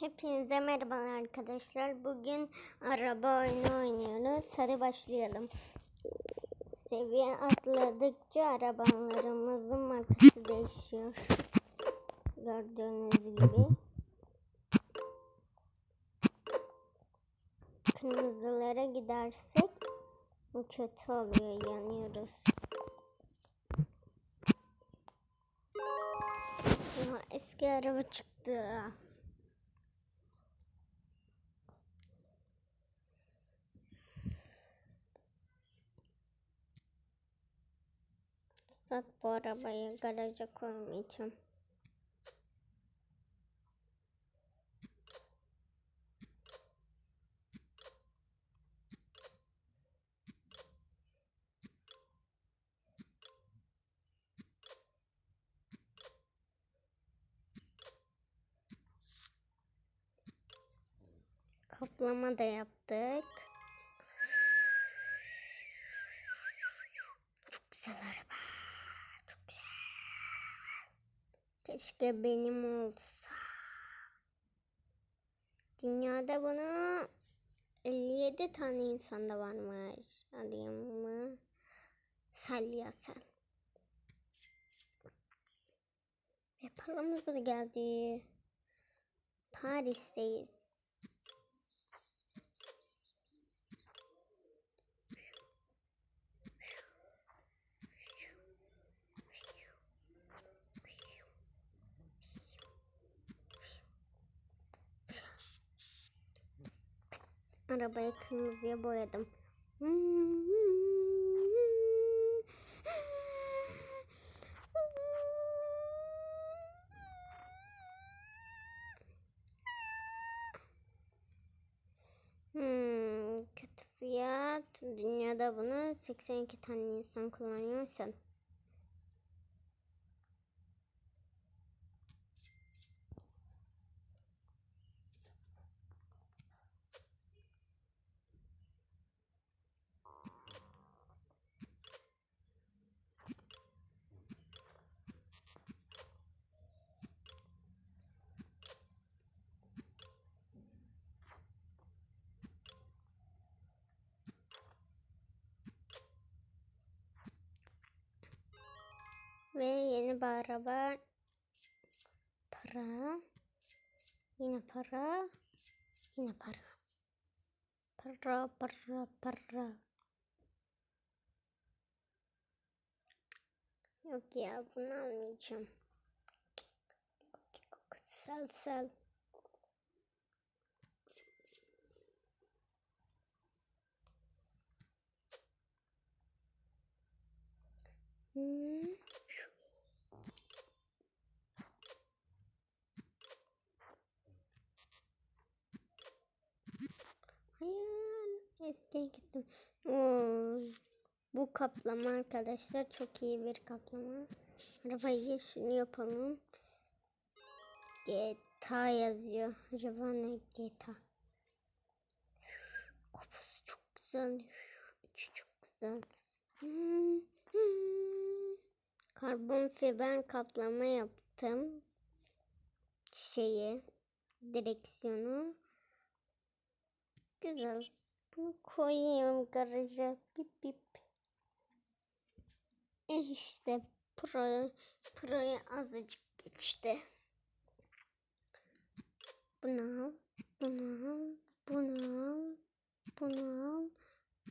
Hepinize merhaba arkadaşlar. Bugün araba oyunu oynuyoruz. Hadi başlayalım. Seviye atladıkça arabalarımızın markası değişiyor. Gördüğünüz gibi. Kırmızılara gidersek kötü oluyor. Yanıyoruz. Eski araba çıktı. Sat bu arabayı garaja koymayacağım. Kaplama da yaptık. Çok güzel araba. Çok güzel. Keşke benim olsa. Dünyada bunu 57 tane insanda varmış. Alayım mı? Salya sal. Ve paramız da geldi. Paris'teyiz. Arabayı kırmızıya boyadım. Hmm, kötü fiyat. Dünyada bunu 82 tane insan kullanıyorsa. Ve bir araba. Para. Yine para. Yine para. Para, para, para. Yok ya bunu almayacağım. Sel sel. Hmm. Eskiye gittim. Oo, bu kaplama arkadaşlar çok iyi bir kaplama. Arabayı yeşil yapalım. GTA yazıyor. Acaba ne GTA? Kapısı çok güzel. İçi çok güzel. Hmm, hmm. Karbon fiber kaplama yaptım. Şeyi, direksiyonu. Güzel. Bunu koyayım garaja. Bip bip. E işte pro, azıcık geçti. Bunu al, bunu al, bunu al, bunu al,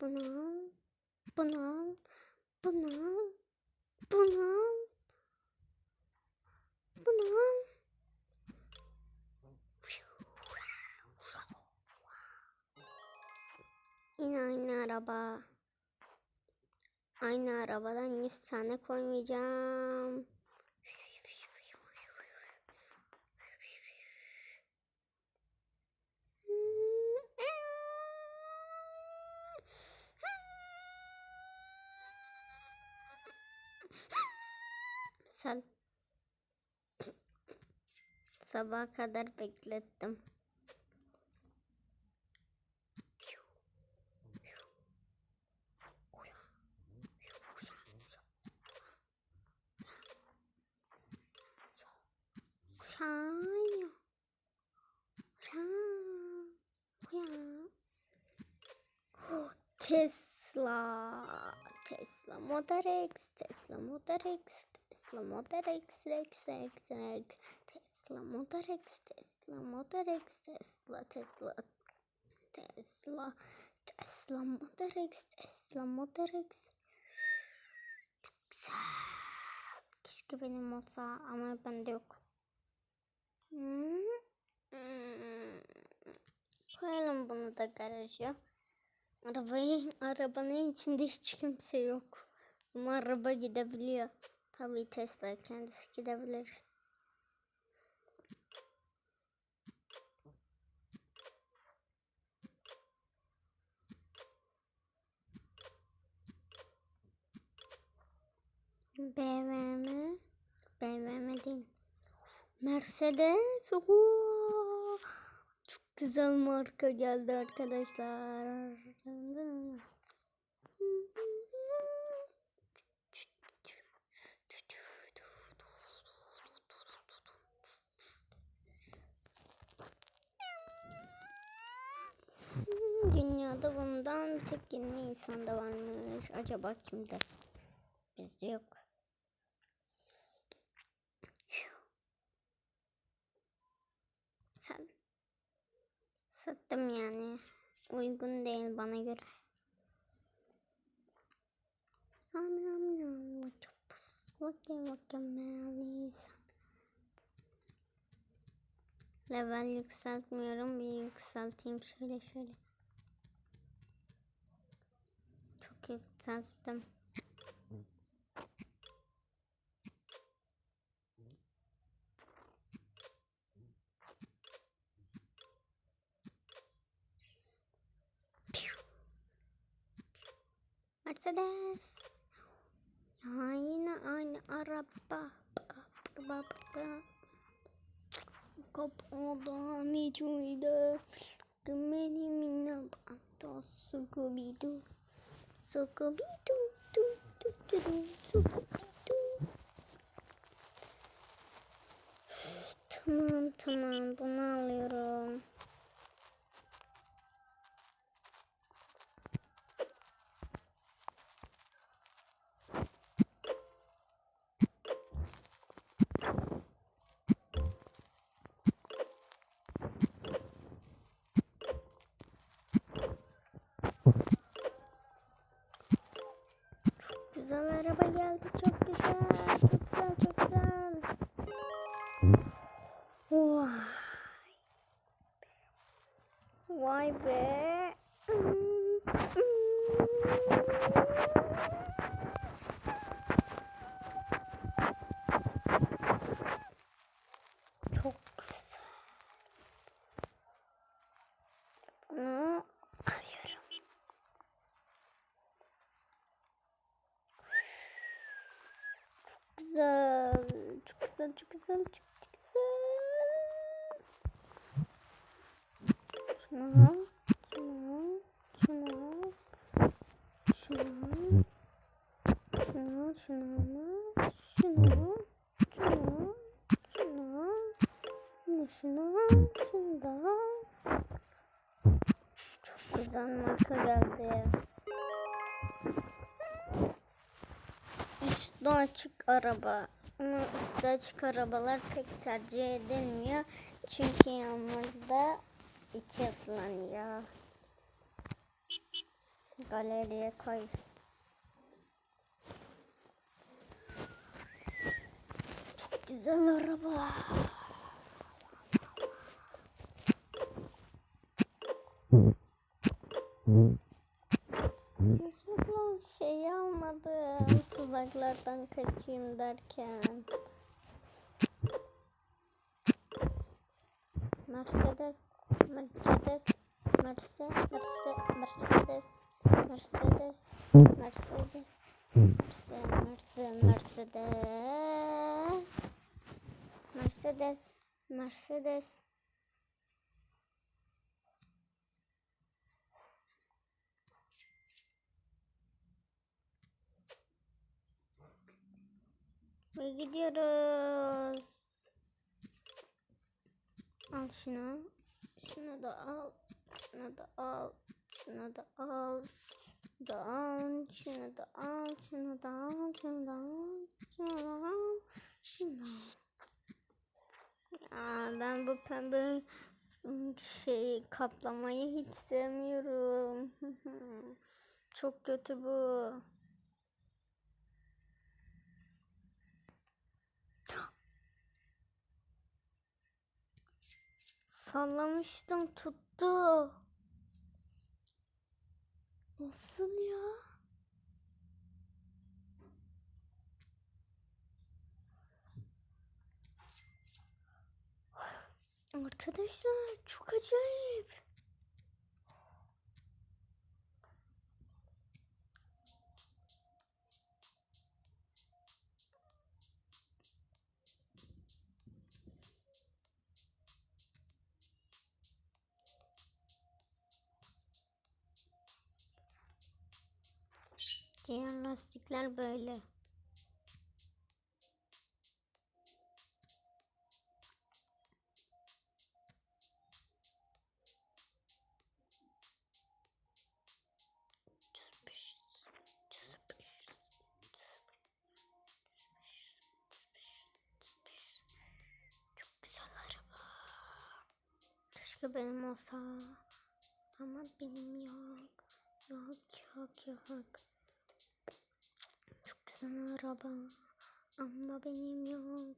bunu al, bunu al, bunu al, bunu al, bunu al. Yine aynı araba. Aynı arabadan 100 tane koymayacağım. Sen sabaha kadar beklettim. Tesla. Tesla Model X. Tesla Model X. Tesla Model X. Rex Rex Rex. Tesla Model X. Tesla Model X. Tesla Tesla. Tesla. Tesla Model X. Tesla Model X. Çok güzel. Keşke benim olsa ama bende yok. Hmm. Hmm. Koyalım bunu da garaja. Arabayı, arabanın içinde hiç kimse yok. Ama araba gidebiliyor. Tabii Tesla kendisi gidebilir. BMW, BMW değil. Mercedes. Oo, güzel marka geldi arkadaşlar. Dünyada bundan bir tek 20 insanda varmış. Acaba kimde? Bizde yok. Sattım yani. Uygun değil bana göre. Samram vakapus vake vakemelisan. Level yükseltmiyorum. Bir yükselteyim şöyle şöyle. Çok yükselttim. Mercedes. Ya yine aynı araba. Araba. Kapada mecuydu. Benim inabata sukubidu. Sukubidu. Du, şunu al, şunu al, şunu al, şunu al, şunu al, yine şunu al, şunu da al. Çok güzel marka geldi. Üstü açık araba. Ama üstü açık arabalar pek tercih edilmiyor. Çünkü yağmurda içi ıslanıyor. Galeriye koy. Çok güzel araba. Yusuf'un şeyi almadım. Tuzaklardan kaçayım derken. Mercedes, Mercedes, Merce, Merce, Mercedes, Mercedes, Mercedes, Merce, Mercedes, Mercedes, Mercedes. Gidiyoruz. Al şunu. Şunu da al. Şunu da al. Şunu da al. da al, şunu da al, şunu da al, şunu da al, şunu da al, şunu da al. Ya ben bu pembe şey kaplamayı hiç sevmiyorum. Çok kötü bu. Sallamıştım tuttu. Nasıl ya? Arkadaşlar çok acayip. Diğer lastikler böyle. Keşke benim olsa. Ama benim yok. Yok yok yok. Çok güzel araba. Ama benim yok.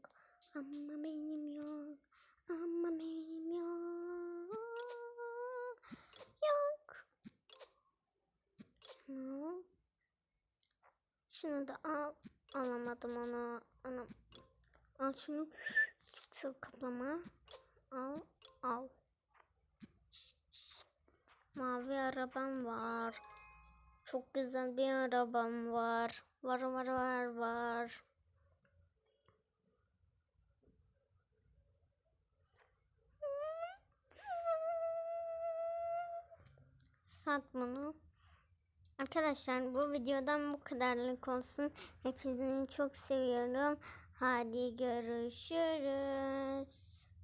Ama benim yok. Ama benim yok. Yok. Şunu. Şunu da al. Alamadım onu. Anam. Al şunu. Çok kaplama. Al. Al. Mavi arabam var. Çok güzel bir arabam var. Var var var var. Sat bunu. Arkadaşlar bu videodan bu kadarlık olsun. Hepinizi çok seviyorum. Hadi görüşürüz.